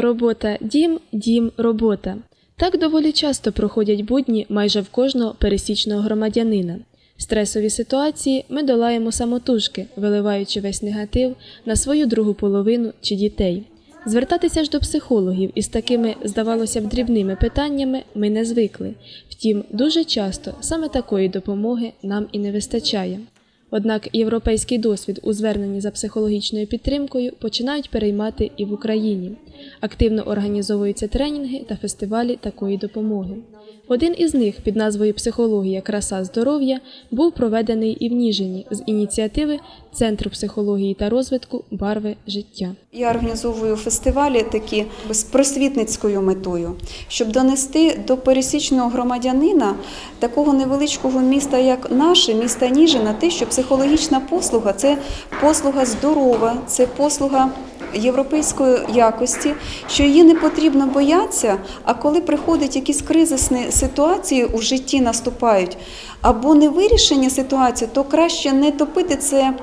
Робота дім, дім, робота. Так доволі часто проходять будні майже в кожного пересічного громадянина. Стресові ситуації ми долаємо самотужки, виливаючи весь негатив на свою другу половину чи дітей. Звертатися ж до психологів із такими, здавалося б, дрібними питаннями ми не звикли. Втім, дуже часто саме такої допомоги нам і не вистачає. Однак європейський досвід у зверненні за психологічною підтримкою починають переймати і в Україні. Активно організовуються тренінги та фестивалі такої допомоги. Один із них під назвою Психологія, краса, здоров'я був проведений і в Ніжині з ініціативи Центру психології та розвитку Барви життя. Я організовую фестивалі такі з просвітницькою метою, щоб донести до пересічного громадянина такого невеличкого міста, як наше, міста Ніжина, те, що психологічна послуга це послуга здорова, це послуга європейської якості, що її не потрібно боятися. А коли приходять якісь кризисні ситуації у житті наступають, або не вирішення ситуації, то краще не топити це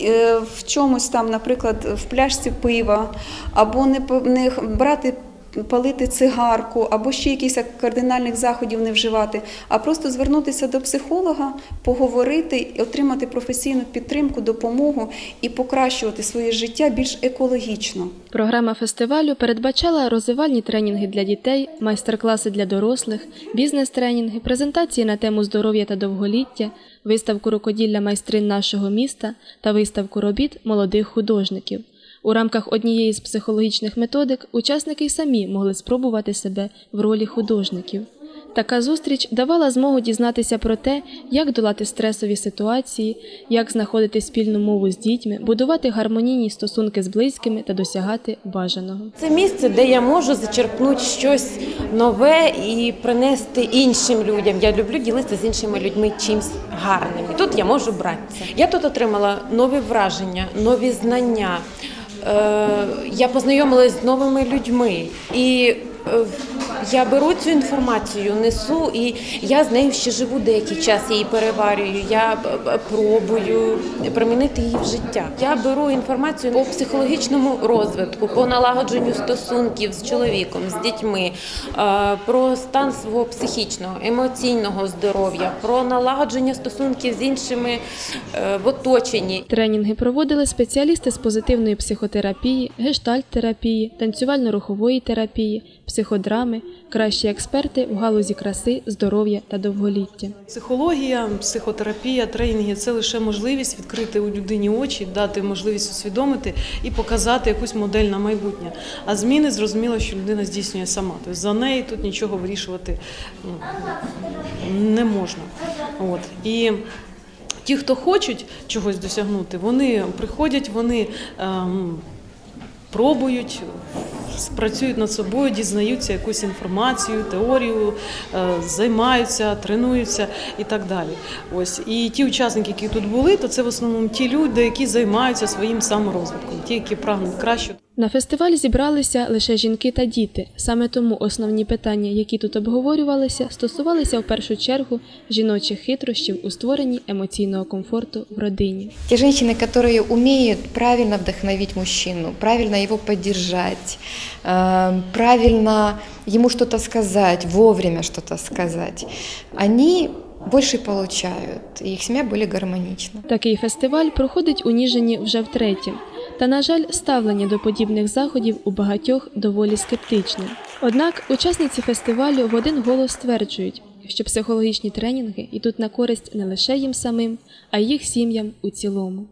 е, в чомусь там, наприклад, в пляшці пива, або не брати. Палити цигарку або ще якихось кардинальних заходів не вживати, а просто звернутися до психолога, поговорити, отримати професійну підтримку, допомогу і покращувати своє життя більш екологічно. Програма фестивалю передбачала розвивальні тренінги для дітей, майстер-класи для дорослих, бізнес-тренінги, презентації на тему здоров'я та довголіття, виставку рукоділля майстрин нашого міста та виставку робіт молодих художників. У рамках однієї з психологічних методик учасники самі могли спробувати себе в ролі художників. Така зустріч давала змогу дізнатися про те, як долати стресові ситуації, як знаходити спільну мову з дітьми, будувати гармонійні стосунки з близькими та досягати бажаного. Це місце, де я можу зачерпнути щось нове і принести іншим людям. Я люблю ділитися з іншими людьми чимсь гарним. І тут я можу брати. Я тут отримала нові враження, нові знання. Е, Я познайомилась з новими людьми. І е, я беру цю інформацію, несу, і я з нею ще живу деякий час, її переварюю, я е, е, пробую примінити її в життя. Я беру інформацію по психологічному розвитку, по налагодженню стосунків з чоловіком, з дітьми, е, про стан свого психічного, емоційного здоров'я, про налагодження стосунків з іншими в оточенні. Тренінги проводили спеціалісти з позитивної психотерапії, гештальт-терапії, танцювально-рухової терапії, психодрами, кращі експерти в галузі краси, здоров'я та довголіття. Психологія, психотерапія, тренінги це лише можливість відкрити у людині очі, дати можливість усвідомити і показати якусь модель на майбутнє. А зміни зрозуміло, що людина здійснює сама. Тобто за неї тут нічого вирішувати ну, не можна. От. І ті, хто хочуть чогось досягнути, вони приходять, вони ем, пробують, працюють над собою, дізнаються якусь інформацію, теорію, е, займаються, тренуються і так далі. Ось і ті учасники, які тут були, то це в основному ті люди, які займаються своїм саморозвитком, ті, які прагнуть краще. На фестиваль зібралися лише жінки та діти. Саме тому основні питання, які тут обговорювалися, стосувалися в першу чергу жіночих хитрощів у створенні емоційного комфорту в родині. Те женщины, которые умеют правильно вдохновить мужчину, правильно его поддержать, э, правильно ему что-то сказать, вовремя что-то сказать, они больше получают, и их семья более гармонична. Такий фестиваль проходить у Ніжині вже втретє. Та, на жаль, ставлення до подібних заходів у багатьох доволі скептичне. Однак учасниці фестивалю в один голос стверджують, що психологічні тренінги йдуть на користь не лише їм самим, а й їх сім'ям у цілому.